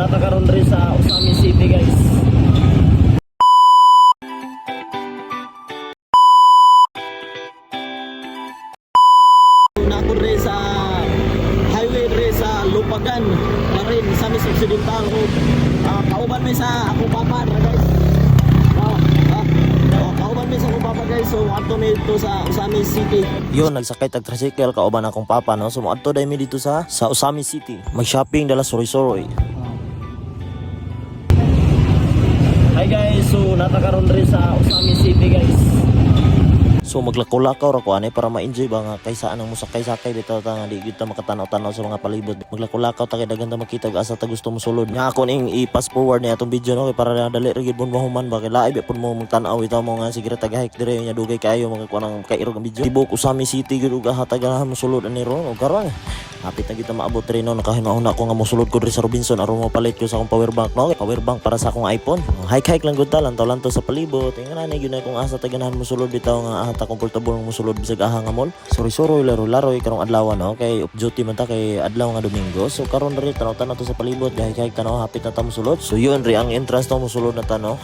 natakaroon rin sa Usami City guys. Nako rin sa highway rin sa Lupagan na rin sa Miss Occidental o uh, kauban may sa ako papa na guys. Ah, ah, oh, kauban may sa ako papa guys so ato may dito sa Usami City. Yun, nagsakay tag tricycle kauban akong papa no. So adto dai mi dito sa sa Usami City. Mag-shopping dala soroy-soroy. Hi guys, so natakaroon rin sa Usami City guys. So maglakaw-lakaw ra ko ani para ma-enjoy ba nga kaysa anang musakay-sakay bitaw ta nga di gyud ta makatanaw-tanaw sa mga palibot. Maglakaw-lakaw ta kay daghan ta makita asa ta gusto mo sulod. Nga ako ning i-fast forward ni atong video no kay para dali ra gyud mo mahuman ba kay laib pud mo magtan-aw bitaw mo nga sige ra tag-hike dire nya dugay kayo mga kuanang kairog ang video. Tibok Usami City gyud ug hatagahan mo sulod ani ron ug karon. Hapit na kita maabot rin no? Nakahinauna ko nga mosulod ko diri sa Robinson. Aron mo palit ko sa akong power bank no? Power bank para sa akong iPhone. Hike hike lang gud ta lantaw lantaw sa palibot. Ingon na gyud na kung asa ta ganahan mo sulod bitaw nga aha ta comfortable mo sulod bisag aha nga mall. Sorry sorry laro laro karong adlaw no? Kay off duty man ta kay adlaw nga Domingo. So karon diri tanaw tanaw to sa palibot hike hike tanaw hapit na ta mo sulod so yun ri ang entrance to mo sulod na ta no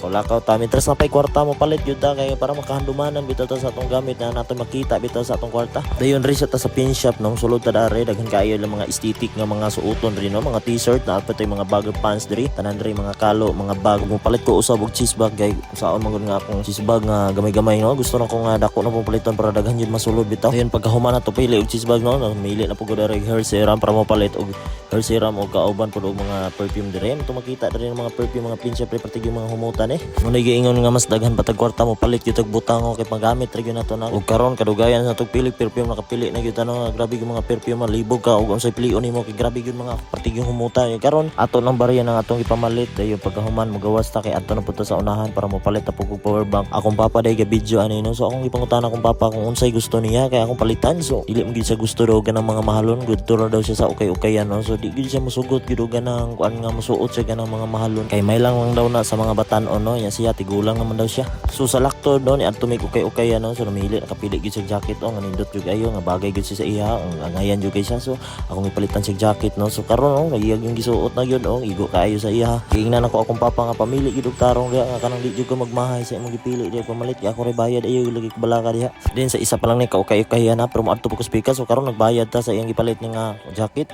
lakaw-lakaw ta mitras na pay kwarta mo palit ta kay para makahandumanan bitaw ta sa atong gamit na nato makita bitaw sa atong kwarta. Dayon ri siya ta sa pin shop nung sulod ta dare. Daghan kaayo lang mga aesthetic nga mga suoton ri no? Mga t-shirt na pa mga bag pants diri. Tanan ri mga kalo mga bag mo palit. Ko usab og cheese bag kay saon man nga akong cheese bag nga gamay-gamay no? Gusto na ko nga dako na pong paliton para daghan yun masulod bitaw. Dayon pagkahuman na to pili og cheese bag no? Namili na ko dare hair serum para mo palit og hair serum og kauban pud og mga perfume dire mo makita diri mga perfume mga pin patig yung mga humutan eh. Muna giingon nga mas daghan patag kwarta mo palit gyud og butang o kay panggamit ra gyud nato na. Ug karon kadugayan sa tog pili perfume nakapili na gyud ano nga grabe yung mga perfume libog ka ug unsay pilion nimo kay grabe gyud mga patig yung humutan. Eh, karon ato lang bariya nang atong ipamalit dayon pagkahuman mo gawas ta kay ato na punta sa unahan para mo palit ta pug power bank. Akong papa day ga video ano no so akong ipangutan akong papa kung unsay gusto niya kay akong palitan so dili mo gyud siya gusto daw ganang mga mahalon good to raw daw siya sa ukay-ukayan no so di gyud siya musugot gyud ganang kuan nga musuot siya ganang mga mahalon kay may lang daw na sa mga batan-on no nya siya tigulang naman daw siya. So sa lakto no ni adto may ukay-ukayan no so namili nakapili gyud siya jacket oh nga nindot gyud ayo nga bagay gyud siya sa iya ang angayan gyud siya so akong ipalitan siya jacket no. So karon no nagiyag yung gisuot na gyud oh igo kaayo sa iya giingnan ako akong papa nga pamili gyud og tarong nga kanang di gyud ko magmahay sa imong gipili diha pamalit ako rin bayad ayo lagi kabalaka diha. Din sa isa pa lang ni kaukay-ukayan na pero mo adto po ko speaker so karon nagbayad ta sa iyang gipalit ni nga jacket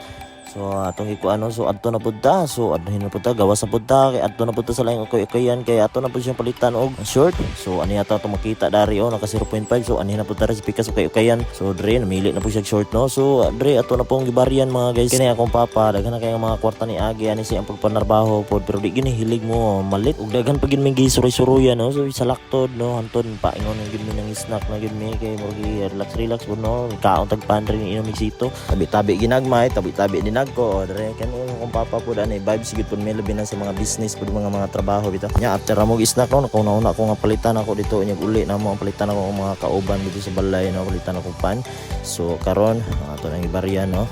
So atong iku ano so adto na pud so adto na pud gawas na pud ta kay adto na pud ta sa laing okay kayan kay adto na pud siyang palitan og short. So ani ata to makita dari oh naka 0.5 so ani na pud ta rin speakers okay kayan so dre namili na pud siya short no? So dre adto na pong gibarian mga guys. Kini akong papa. Daghan na kay mga kwarta ni agi. Ani siya ang pagpanarbaho pod pero di gini hilig mo malit. Ug daghan pa gid may gisuroy-suroyan no? So sa laktod no? Hanton pa ingon gid mi ng snack na gid mi. Kay mo relax relax no? Kaon tag pandre ni inom sito. Tabi-tabi ginagmay tabi-tabi dinag ko dre kan kung papa po ani vibes gid pud may labi sa mga business pud mga mga trabaho bitaw nya after mo snack no nakunauna ko nga palitan ako dito nya uli na mo palitan ako mga kauban dito sa balay no palitan ako pan. So karon ato nang ibarya no.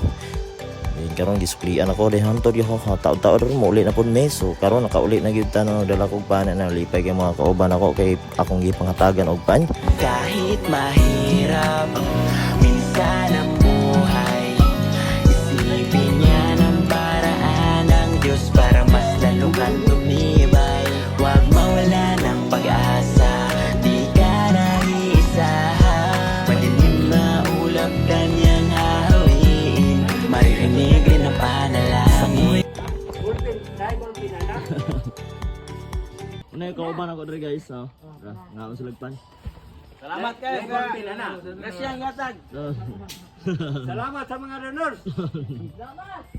Din karon gisuklian ako di hanto di ho taud-taud ron mo uli na pud me so karon nakauli na gyud ta no dala kog pan na lipay kay mga kauban ako kay akong gipangatagan og pan. Kahit mahirap Minsan pag-asa Di ka nag-iisa Madilim na ulap kanyang hahawiin Maririnig rin ang panalangin. Ano yung kauban ako dre guys so nga mo sila pan Salamat kayo sa pinana. Grasyang gatag. so Salamat sa mga donors.